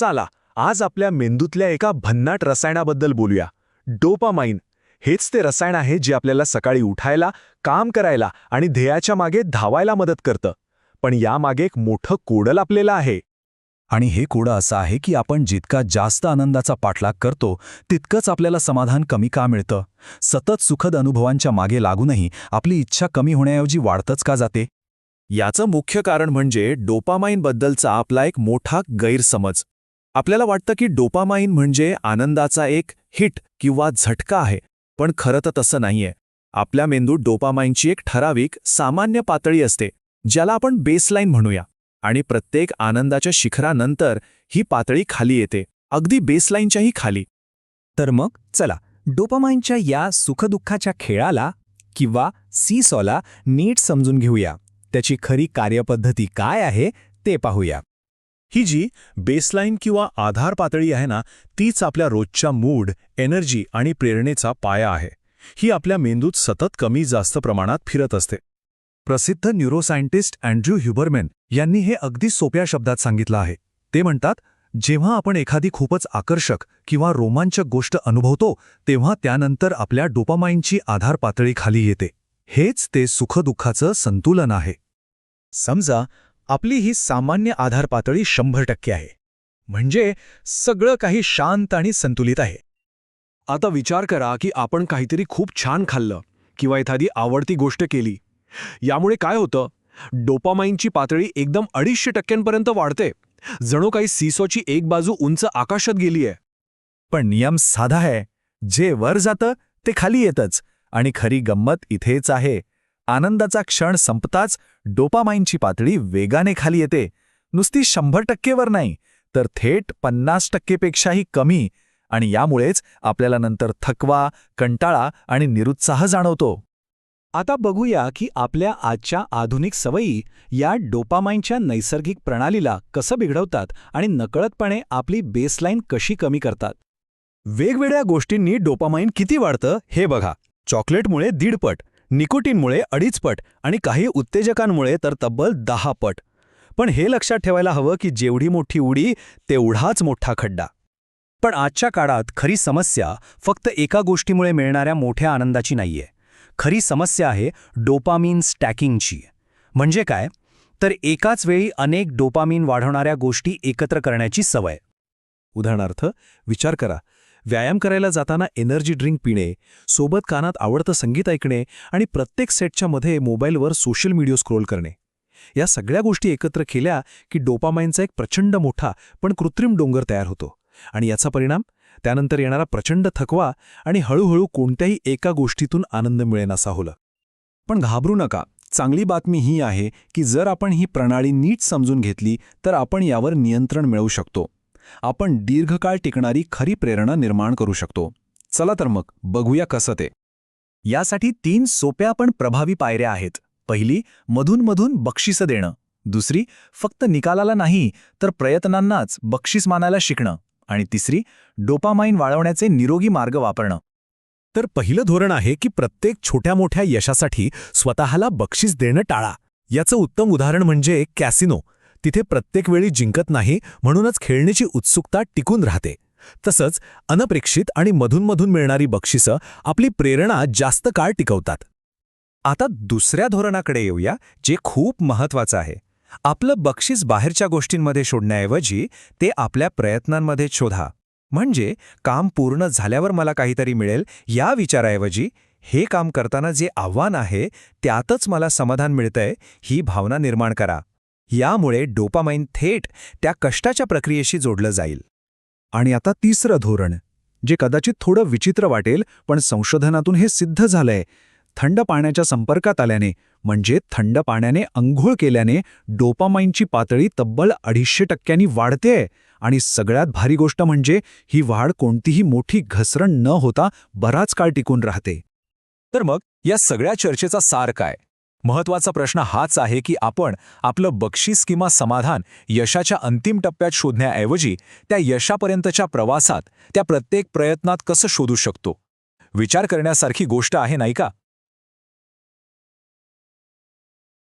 चला आज आपल्या मेंदूतल्या एका भन्नाट रसायनाबद्दल बोलूया. डोपामाइन हेच ते रसायन आहे जे आपल्याला सकाळी उठायला काम करायला आणि ध्येयाच्या मागे धावायला मदत करतं. पण यामागे एक मोठं कोडं लापलेलं आहे. आणि हे कोडं असं आहे की आपण जितका जास्त आनंदाचा पाठलाग करतो तितकंच आपल्याला समाधान कमी का मिळतं? सतत सुखद अनुभवांच्या मागे लागूनही आपली इच्छा कमी होण्याऐवजी वाढतच का जाते? याचं मुख्य कारण म्हणजे डोपामाइनबद्दलचा आपला एक मोठा गैरसमज. आपल्याला वाटतं की डोपामाइन म्हणजे आनंदाचा एक हिट किंवा झटका आहे पण खरं तर तसं नाहीये. आपल्या मेंदूत डोपामाइनची एक ठराविक सामान्य पातळी असते ज्याला आपण बेसलाईन म्हणूया आणि प्रत्येक आनंदाच्या शिखरानंतर ही पातळी खाली येते अगदी बेसलाईनच्याही खाली. तर मग चला डोपामाइनच्या या सुखदुःखाच्या खेळाला किंवा सीसॉला नीट समजून घेऊया. त्याची खरी कार्यपद्धती काय आहे ते पाहूया. ही जी बेसलाईन किंवा आधार पातळी आहे ना तीच आपल्या रोजच्या मूड एनर्जी आणि प्रेरणेचा पाया आहे. ही आपल्या मेंदूत सतत कमी जास्त प्रमाणात फिरत असते. प्रसिद्ध न्यूरोसायंटिस्ट अँड्र्यू ह्युबरमॅन यांनी हे अगदी सोप्या शब्दात सांगितलं आहे. ते म्हणतात जेव्हा आपण एखादी खूपच आकर्षक किंवा रोमांचक गोष्ट अनुभवतो तेव्हा त्यानंतर आपल्या डोपामाइनची आधार पातळी खाली येते. हेच ते सुखदुःखाचं संतुलन आहे. समजा आपली ही सामान्य आधार पातळी शंभर टक्के आहे. म्हणजे सगळं काही शांत आणि संतुलित आहे. आता विचार करा की आपण काहीतरी खूप छान खाल्लं किंवा एखादी आवडती गोष्ट केली. यामुळे काय होतं? डोपामाइनची पातळी एकदम अडीचशे टक्क्यांपर्यंत वाढते. जणू काही सिसोची एक बाजू उंच आकाशात गेलीय पण नियम साधा आहे. जे वर जातं ते खाली येतच. आणि खरी गंमत इथेच आहे. आनंदाचा क्षण संपताच डोपामाइनची पातळी वेगाने खाली येते. नुसती शंभर टक्केवर नाही तर थेट पन्नास टक्केपेक्षाही कमी. आणि यामुळेच आपल्याला नंतर थकवा कंटाळा आणि निरुत्साह जाणवतो. आता बघूया की आपल्या आजच्या आधुनिक सवयी या डोपामाइनच्या नैसर्गिक प्रणालीला कसं बिघडवतात आणि नकळतपणे आपली बेसलाईन कशी कमी करतात. वेगवेगळ्या गोष्टींनी डोपामाइन किती वाढतं हे बघा. चॉकलेटमुळे दीडपट निकोटीनमुळे अडीच पट आणि काही उत्तेजकांमुळे तर तब्बल दहा पट. पण हे लक्षात ठेवायला हवं की जेवढी मोठी उडी तेवढाच मोठा खड्डा. पण आजच्या काळात खरी समस्या फक्त एका गोष्टीमुळे मिळणाऱ्या मोठ्या आनंदाची नाहीये. खरी समस्या आहे डोपामीन स्टॅकिंगची. म्हणजे काय? तर एकाच वेळी अनेक डोपामीन वाढवणाऱ्या गोष्टी एकत्र करण्याची सवय. उदाहरणार्थ विचार करा व्यायाम करायला जाताना एनर्जी ड्रिंक पिणे सोबत कानात आवडतं संगीत ऐकणे आणि प्रत्येक सेटच्या मध्ये मोबाईलवर सोशल मीडिया स्क्रोल करणे. या सगळ्या गोष्टी एकत्र केल्या की डोपामाइनचा एक प्रचंड मोठा पण कृत्रिम डोंगर तयार होतो. आणि याचा परिणाम? त्यानंतर येणारा प्रचंड थकवा आणि हळूहळू कोणत्याही एका गोष्टीतून आनंद मिळेनासा होलं. पण घाबरू नका. चांगली बातमी ही आहे की जर आपण ही प्रणाली नीट समजून घेतली तर आपण यावर नियंत्रण मिळवू शकतो. आपण दीर्घकाळ टिकणारी खरी प्रेरणा निर्माण करू शकतो. चला तर मग बघूया कसं ते. यासाठी तीन सोप्या पण प्रभावी पायऱ्या आहेत. पहिली मधूनमधून बक्षिसं देणं. दुसरी फक्त निकालाला नाही तर प्रयत्नांनाच बक्षीस मानायला शिकणं. आणि तिसरी डोपामाइन वाळवण्याचे निरोगी मार्ग वापरणं. तर पहिलं धोरण आहे की प्रत्येक छोट्या मोठ्या यशासाठी स्वतःला बक्षीस देणं टाळा. याचं उत्तम उदाहरण म्हणजे कॅसिनो. तिथे प्रत्येक वेळी जिंकत नाही म्हणूनच खेळण्याची उत्सुकता टिकून राहते. तसंच अनपेक्षित आणि मधूनमधून मिळणारी बक्षिसं आपली प्रेरणा जास्त काळ टिकवतात. आता दुसऱ्या धोरणाकडे येऊया जे खूप महत्वाचं आहे. आपलं बक्षीस बाहेरच्या गोष्टींमध्ये शोधण्याऐवजी ते आपल्या प्रयत्नांमध्ये शोधा. म्हणजे काम पूर्ण झाल्यावर मला काहीतरी मिळेल या विचाराऐवजी हे काम करताना जे आव्हान आहे त्यातच मला समाधान मिळतंय ही भावना निर्माण करा. यामुळे डोपामाइन थेट त्या कष्टाच्या प्रक्रियेशी जोडलं जाईल. आणि आता तिसरं धोरण जे कदाचित थोडं विचित्र वाटेल पण संशोधनातून हे सिद्ध झालंय. थंड पाण्याच्या संपर्कात आल्याने म्हणजे थंड पाण्याने अंघोळ केल्याने डोपामाइनची पातळी तब्बल अडीचशे टक्क्यांनी वाढतेय आणि सगळ्यात भारी गोष्ट म्हणजे ही वाढ कोणतीही मोठी घसरण न होता बराच काळ टिकून राहते. तर मग या सगळ्या चर्चेचा सार काय? महत्त्वाचा प्रश्न हाच आहे की आपण आपलं बक्षीस किंवा समाधान यशाच्या अंतिम टप्प्यात शोधण्याऐवजी त्या यशापर्यंतच्या प्रवासात त्या प्रत्येक प्रयत्नात कसं शोधू शकतो? विचार करण्यासारखी गोष्ट आहे नाही का?